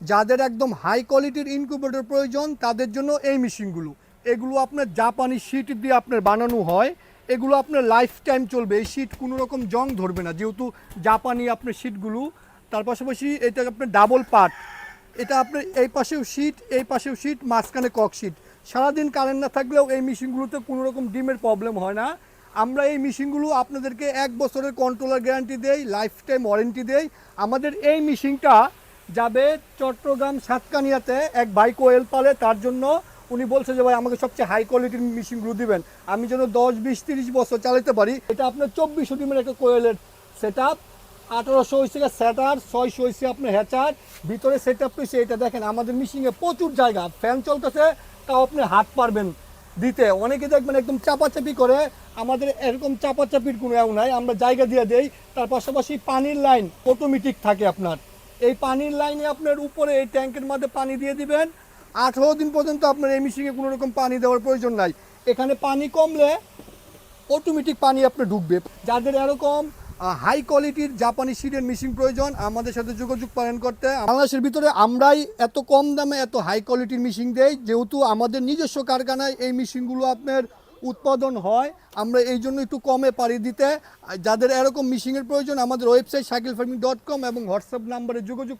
যাদের একদম হাই কোয়ালিটির ইনকিউবেটর প্রয়োজন, তাদের জন্য এই মেশিনগুলো। এগুলো আপনার জাপানি শীট দিয়ে আপনার বানানো হয়। এগুলো আপনার লাইফ টাইম চলবে। এই শীট কোনো রকম জং ধরবে না। যেহেতু জাপানি আপনার শীটগুলো তার পাশাপাশি এটা আপনার ডাবল পার্ট এটা আপনার এই পাশেও শীট এই পাশেও শীট মাঝখানে কক শীট সারাদিন কারেন্ট না থাকলেও এই মেশিনগুলোতে কোনো রকম ডিমের প্রবলেম হয় না। আমরা এই মেশিনগুলো আপনাদেরকে এক বছরের কন্ট্রোলার গ্যারান্টি দেই লাইফ টাইম ওয়ারেন্টি দেই। আমাদের এই মেশিনটা যাবে চট্টগ্রাম সাতকানিয়াতে এক ভাই কোয়েল পালে, তার জন্য উনি বলছে যে, ভাই, আমাকে সবচেয়ে হাই কোয়ালিটির মেশিনগুলো দিবেন। আমি যেন দশ, বিশ, তিরিশ বছর চালাতে পারি। এটা আপনার চব্বিশশো ডিমের একটা কোয়েলের সেট আপ আঠারোশো হয়েছে স্যাটার ছয়শো হয়েছে আপনার হ্যাচার ভিতরে সেট আপ হয়েছে এটা দেখেন, আমাদের মেশিনে প্রচুর জায়গা। ফ্যান চলতেছে, তাও আপনি হাত পারবেন দিতে। অনেকে দেখবেন একদম চাপাচাপি করে। আমাদের এরকম চাপাচাপির কোনো এও নাই, আমরা জায়গা দিয়ে দেই। তার পাশাপাশি পানির লাইন অটোমেটিক থাকে আপনার। এই পানির লাইনে আপনার উপরে এই ট্যাঙ্কের মধ্যে পানি দিয়ে দিবেন। আঠেরো দিন পর্যন্ত আপনার এই মেশিনে কোনো রকম পানি দেওয়ার প্রয়োজন নাই। এখানে পানি কমলে অটোমেটিক পানি আপনার ঢুকবে যাদের এরকম হাই কোয়ালিটির জাপানি সিডের মেশিন প্রয়োজন, আমাদের সাথে যোগাযোগ পালন করতে। বাংলাদেশের ভিতরে আমরাই এত কম দামে এত হাই কোয়ালিটির মেশিন দেই, যেহেতু আমাদের নিজস্ব কারখানায় এই মেশিনগুলো আপনার উৎপাদন হয়, আমরা এই জন্য একটু কমে পারি দিতে। যাদের এরকম মিশিংয়ের প্রয়োজন, আমাদের website cycle farming dot com এবং হোয়াটসঅ্যাপ নাম্বারে যোগাযোগ